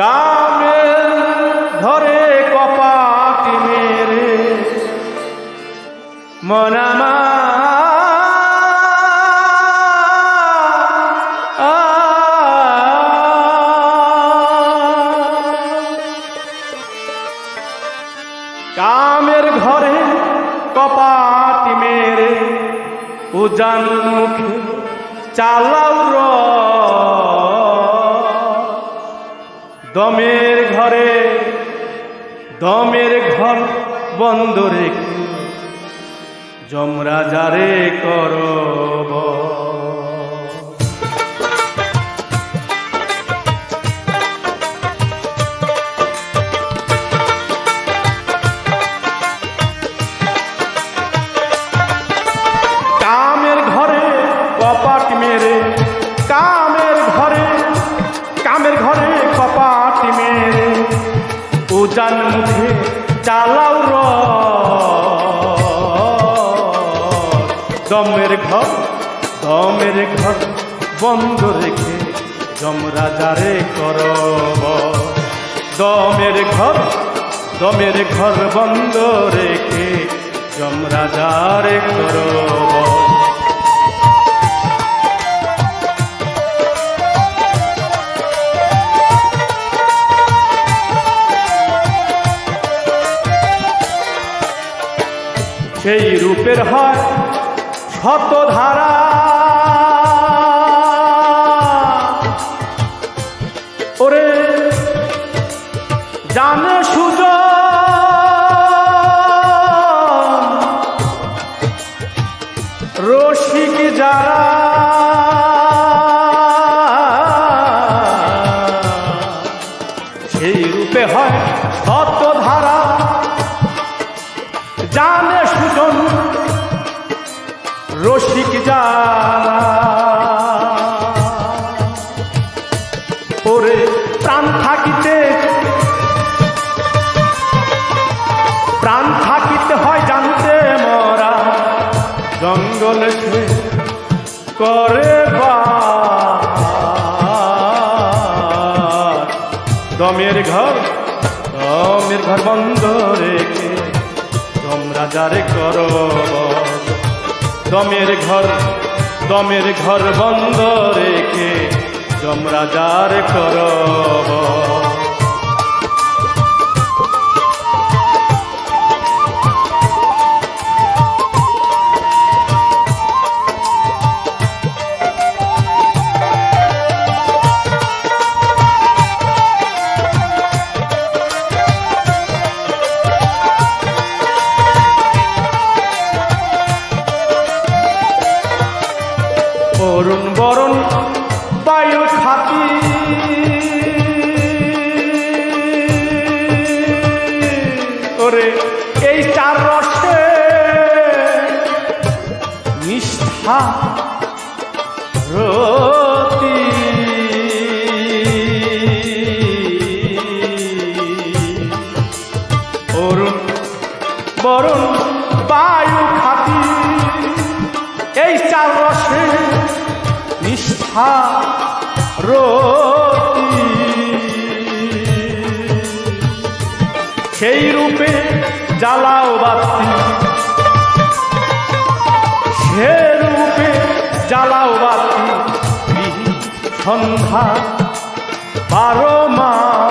কামের ঘরে কপাটি মেরে। মনামা কামের ঘরে কপাটি মেরে। উজান মুখে চালাও র দমের ঘরে দমের ঘর বন্ধ রেখে যমরাজারে করব। উজান মুখে চালাও র। দমের ঘর দমের ঘর বন্ধ রেখে যমরাজারে করব দমের ঘর দমের ঘর বন্ধ রেখে যমরাজারে করব সেই রূপের হয় শত ধারা ওরে জানে সুজ রসিক যারা জানে সুজন রসিক যারা ওরে প্রাণ থাকিতে প্রাণ থাকিতে হয় জানতে মরা। জঙ্গলে করে বাস। দমের ঘর দমের ঘর বন্ধ রেখে তোমরা কর। দমের ঘর দমের ঘর বন্ধ রেখে যমরাজার যারে করো এই চার রসে নিষ্ঠা রতি। অরুণ বরণ বায়ু খাতি এই চার রসে নিষ্ঠা রতি। সেই রূপে জ্বালাও বাতি। সে রূপে জ্বালাও বাতি। সন্ধ্যা বারো মাস।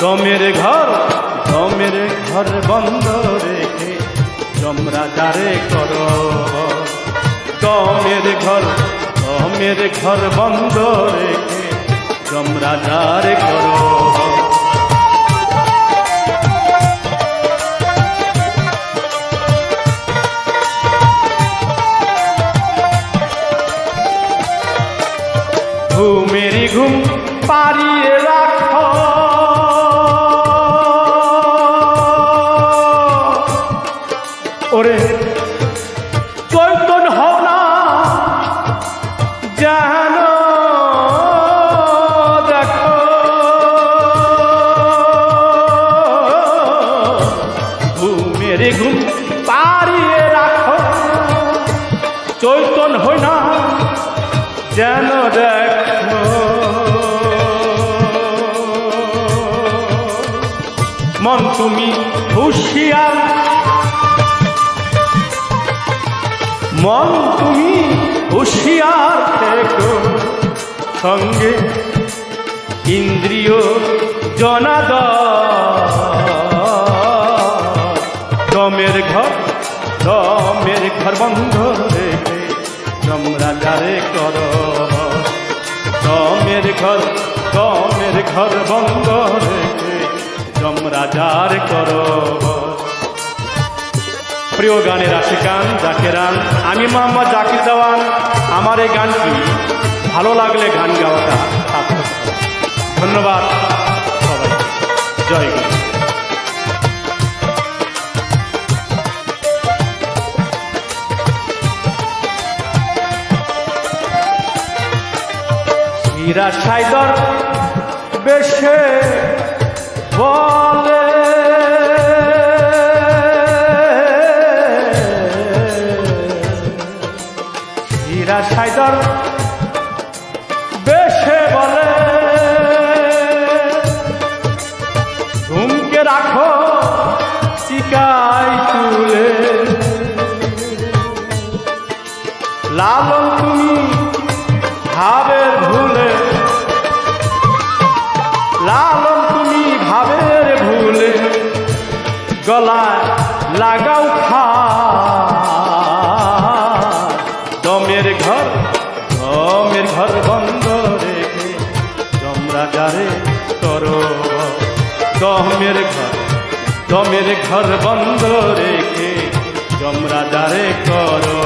দমের ঘর দমের ঘর বন্ধ রেখে যমরাজারে কর। দমের ঘর দমের ঘর বন্ধ রেখে যমরাজারে কর ঘুমেরি ঘুম পারিয়ে তুমি হুশিয়ার। মন তুমি হুশিয়ার থেকো। সঙ্গে ইন্দ্রিয় জনাদ। দমের ঘর দমের ঘর বন্ধ রেখে কর। দমের ঘর দমের ঘর বন্ধ রেখে যমরাজার কর। প্রিয় গানের আশিকান জাকেরান আমি মোহাম্মদ জাকির দেওয়ান আমার এই গানটি ভালো লাগলে গান গাওয়াটা। ধন্যবাদ সবাই জয় গুরু হীরা সাইদর বেশে বলে। হীরা সাইদর গলায় লাগাও খা দমের ঘর দমের ঘর বন্ধ রেখে যমরাজারে তর দমের ঘর দমের ঘর বন্ধ রেখে যমরাজারে করো।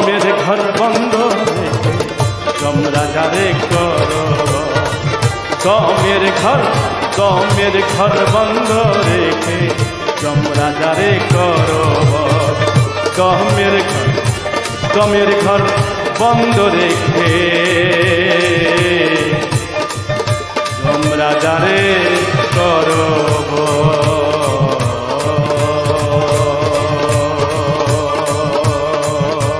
দমের ঘর বন্ধ যমরাজারে কর? দমের ঘর দমের ঘর বন্ধ রেখে যমরাজারে কর? দমের ঘর দমের ঘর বন্ধ রেখে যমরাজারে করব